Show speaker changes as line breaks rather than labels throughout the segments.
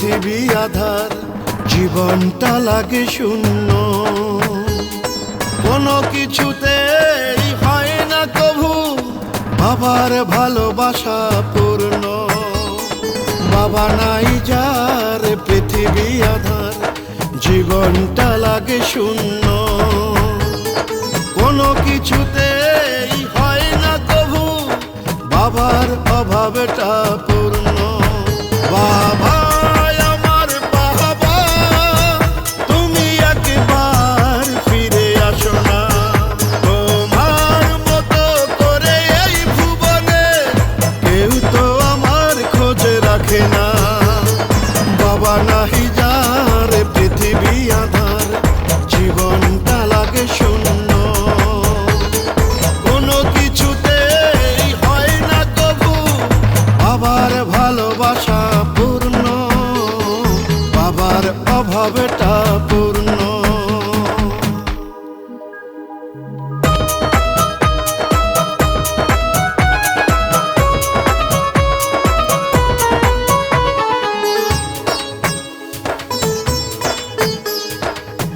পৃথিবী আধার, জীবনটা লাগে শূন্য। কোনো কিছুতে হয় না কভু, বাবার ভালোবাসা পূর্ণ। বাবা নাই যার পৃথিবী আধার, জীবনটা লাগে শূন্য। কোনো কিছুতেই হয় না কভু, বাবার অভাবটা ভালোবাসা পূর্ণ, বাবার অভাবটা পূর্ণ।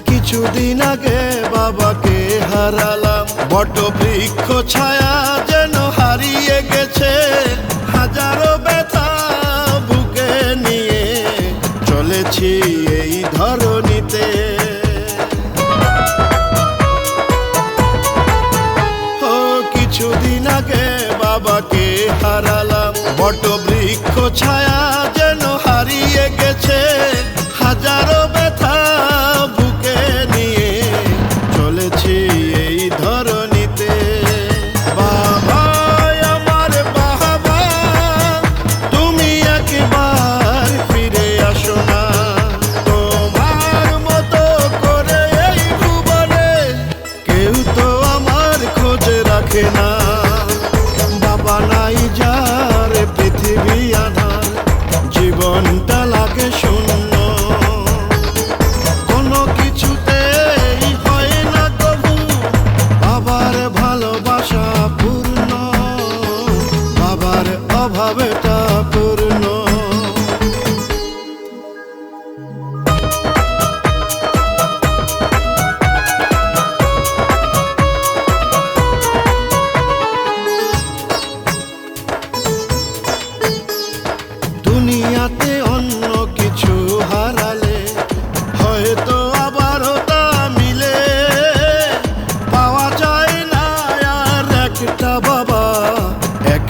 কিছুদিন আগে বাবাকে হারালাম বট বৃক্ষ ছায়া যেন হারিয়ে গেছে। চলেছি এই ধরনীতে ও কিছুদিন আগে বাবাকে হারালাম বট বৃক্ষ ছায়া যেন হারিয়ে গেছে। রাখে না। বাবা নাই যার পৃথিবী আধার। জীবনটা লাগে শূন্য।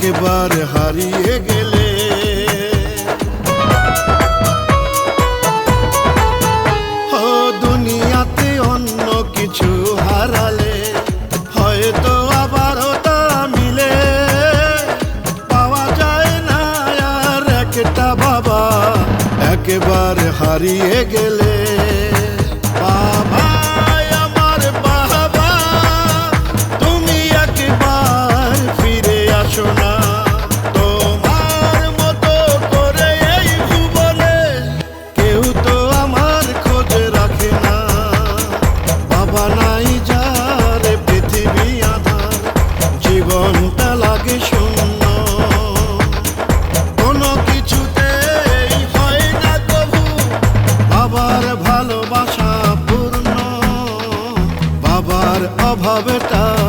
একবার হারিয়ে গেলে। দুনিয়াতে অন্য কিছু হারালে, হয়তো আবারও তা মিলে। পাওয়া যায় না আর একটা বাবা, একবার হারিয়ে গেলে। ভালোবাসা পূর্ণ বাবার অভাবটা পূর্ণ